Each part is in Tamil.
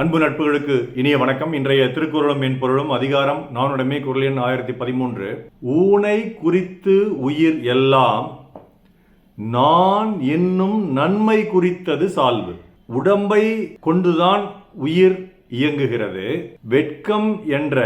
அன்பு நட்புகளுக்கு இனிய வணக்கம். இன்றைய திருக்குறளும் என் பொருளும் அதிகாரம் நானுடமே குரல் எண் ஆயிரத்தி பதிமூன்று. ஊனை குறித்து உயிர் எல்லாம் நான் என்னும் நன்மை குறித்தது சால்வு. உடம்பை கொண்டுதான் உயிர் இயங்குகிறது. வெட்கம் என்ற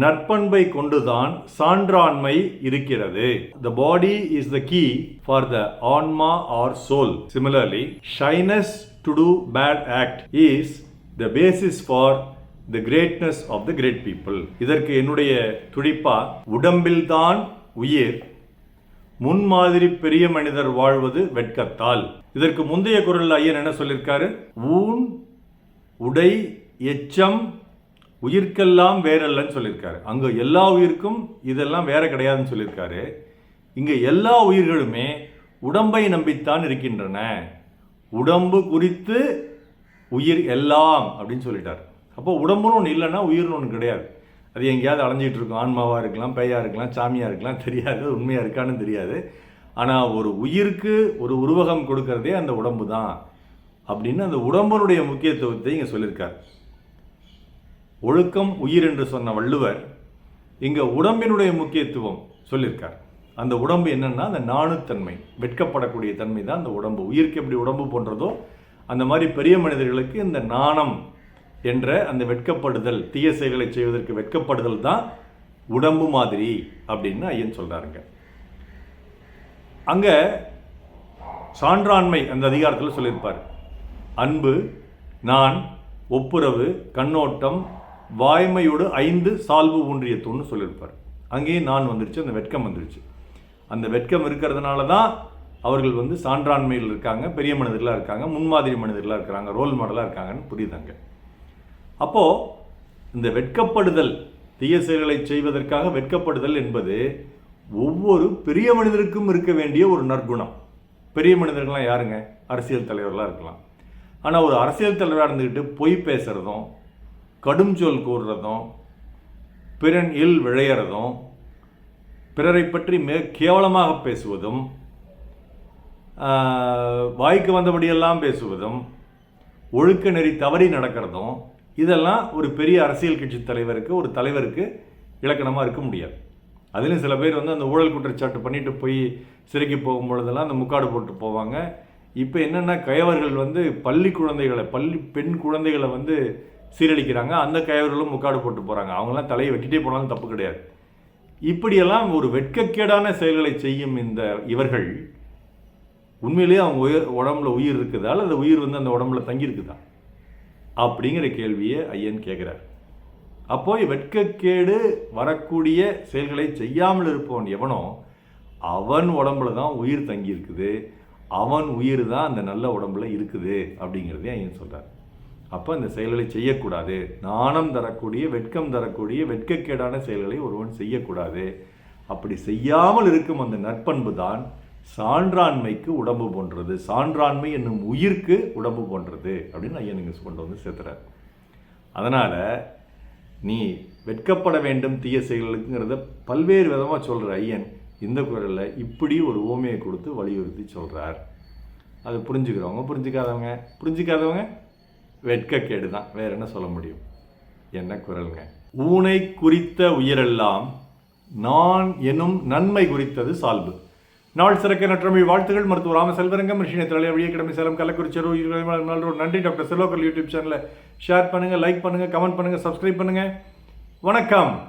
நற்பண்பை கொண்டுதான் சான்றாண்மை இருக்கிறது. The body is the key for the ஆன்மா or soul similarly shyness to do bad act is the basis for the greatness of the great people இதற்கு என்னுடைய துடிப்பா உடம்பில்தான் உயிர் முன்மாதிரி பெரிய மனிதர் வாழ்வது வெட்கத்தால். இதற்கு முந்தைய குரல் ஐயன் என்ன சொல்லியிருக்காரு? ஊன் உடை எச்சம் உயிர்க்கெல்லாம் வேறல்லன்னு சொல்லியிருக்காரு. அங்கே எல்லா உயிருக்கும் இதெல்லாம் வேற கிடையாதுன்னு சொல்லியிருக்காரு. இங்கே எல்லா உயிர்களுமே உடம்பை நம்பித்தான் இருக்கின்றன. உடம்பு குறித்து உயிர் எல்லாம் அப்படின்னு சொல்லிட்டார். அப்போ உடம்புன்னு ஒன்று இல்லைன்னா உயிர்னு ஒன்று கிடையாது. அது எங்கேயாவது அலைஞ்சிட்டு இருக்கும். ஆன்மாவாக இருக்கலாம் பேயாக இருக்கலாம் சாமியாக இருக்கலாம் தெரியாது உண்மையாக இருக்கான்னு தெரியாது. ஆனால் ஒரு உயிருக்கு ஒரு உருவகம் கொடுக்கறதே அந்த உடம்பு தான் அப்படின்னு அந்த உடம்புனுடைய முக்கியத்துவத்தை இங்கே சொல்லியிருக்கார். ஒழுக்கம் உயிர் என்று சொன்ன வள்ளுவர் இங்கே உடம்பினுடைய முக்கியத்துவம் சொல்லியிருக்கார். அந்த உடம்பு என்னென்னா அந்த நாணுத்தன்மை வெட்கப்படக்கூடிய தன்மை தான் அந்த உடம்பு. உயிருக்கு எப்படி உடம்பு போன்றதோ அந்த மாதிரி பெரிய மனிதர்களுக்கு இந்த நாணம் என்ற அந்த வெட்கப்படுதல் தீய செயல்களை செய்வதற்கு வெட்கப்படுதல் தான் உடம்பு மாதிரி அப்படின்னு ஐயன் சொல்கிறாருங்க அங்கே சான்றாண்மை அந்த அதிகாரத்தில் சொல்லியிருப்பார். அன்பு நான் ஒப்புரவு கண்ணோட்டம் வாய்மையோடு ஐந்து சால்வு ஊன்றியத்துன்னு சொல்லியிருப்பார். அங்கேயும் நான் வந்துருச்சு அந்த வெட்கம் வந்துருச்சு. அந்த வெட்கம் இருக்கிறதுனால தான் அவர்கள் வந்து சான்றாண்மையில் இருக்காங்க பெரிய மனிதர்களாக இருக்காங்க முன்மாதிரி மனிதர்களாக இருக்கிறாங்க ரோல் மாடலாக இருக்காங்கன்னு புரியுதாங்க. அப்போது இந்த வெட்கப்படுதல் தீய செயல்களை செய்வதற்காக வெட்கப்படுதல் என்பது ஒவ்வொரு பெரிய மனிதருக்கும் இருக்க வேண்டிய ஒரு நற்குணம். பெரிய மனிதர்கள்லாம் யாருங்க? அரசியல் தலைவர்களாக இருக்கலாம். ஆனால் ஒரு அரசியல் தலைவராக இருந்துக்கிட்டு பொய் பேசுகிறதும் கடும் சொல் கூறுறதும் பிறன் இல் விழையிறதும் பிறரை பற்றி மிக கேவலமாக பேசுவதும் வாய்க்கு வந்தபடியெல்லாம் பேசுவதும் ஒழுக்க நெறி தவறி நடக்கிறதும் இதெல்லாம் ஒரு பெரிய அரசியல் கட்சி தலைவருக்கு ஒரு தலைவருக்கு இலக்கணமாக இருக்க முடியாது. அதுலேயும் சில பேர் வந்து அந்த ஊழல் குற்றச்சாட்டு பண்ணிட்டு போய் சிறைக்கு போகும் பொழுதெல்லாம் அந்த முக்காடு போட்டு போவாங்க. இப்போ என்னென்னா கயவர்கள் வந்து பள்ளி குழந்தைகளை பள்ளி பெண் குழந்தைகளை வந்து சீரழிக்கிறாங்க. அந்த கயவர்களும் முக்காடு போட்டு போகிறாங்க அவங்களாம் தலையை வெட்டிட்டே போனாலும் தப்பு கிடையாது. இப்படியெல்லாம் ஒரு வெட்கக்கேடான செயல்களை செய்யும் இந்த இவர்கள் உண்மையிலேயே அவங்க உயிர் உடம்புல உயிர் இருக்குதா அந்த உயிர் வந்து அந்த உடம்புல தங்கியிருக்குதா? அப்படிங்கிற கேள்வியை ஐயன் கேட்குறார். அப்போ வெட்கக்கேடு வரக்கூடிய செயல்களை செய்யாமல் இருப்பவன் எவனோ அவன் உடம்புல தான் உயிர் தங்கியிருக்குது. அவன் உயிர் தான் அந்த நல்ல உடம்புல இருக்குது அப்படிங்கிறதே ஐயன் சொல்கிறார் அப்போ அந்த செயல்களை செய்யக்கூடாது. நாணம் தரக்கூடிய வெட்கம் தரக்கூடிய வெட்கக்கேடான செயல்களை ஒருவன் செய்யக்கூடாது. அப்படி செய்யாமல் இருக்கும் அந்த நற்பண்பு தான் சான்றாண்மைக்கு உடம்பு போன்றது. சான்றாண்மை என்னும் உயிர்க்கு உடம்பு போன்றது அப்படின்னு ஐயன் இங்கே கொண்டு வந்து சேர்த்துறார். அதனால் நீ வெட்கப்பட வேண்டும் தீய செயல்களுக்குங்கிறத பல்வேறு விதமாக சொல்கிற ஐயன் இந்த குரலில் இப்படி ஒரு ஓமையை கொடுத்து வலியுறுத்தி சொல்கிறார் அது புரிஞ்சுக்கிறவங்க புரிஞ்சுக்காதவங்க. புரிஞ்சுக்காதவங்க வெட்கக்கேடு தான். வேற என்ன சொல்ல முடியும்? என்ன குரலுங்க? ஊனை குறித்த உயிரெல்லாம் நான் எனும் நன்மை குறித்தது சால்பு. நாள் சிறக்க நற்றமை வாழ்த்துகள். மருத்துவ ராம செல்வரங்கம் ரிஷினை தலைய வழியே சேலம் கள்ளக்குறிச்சி நன்றி டாக்டர் செல்வாக்கர் யூடியூப் சேனலை ஷேர் பண்ணுங்கள் லைக் பண்ணுங்கள் கமெண்ட் பண்ணுங்கள் சப்ஸ்கிரைப் பண்ணுங்கள் வணக்கம்.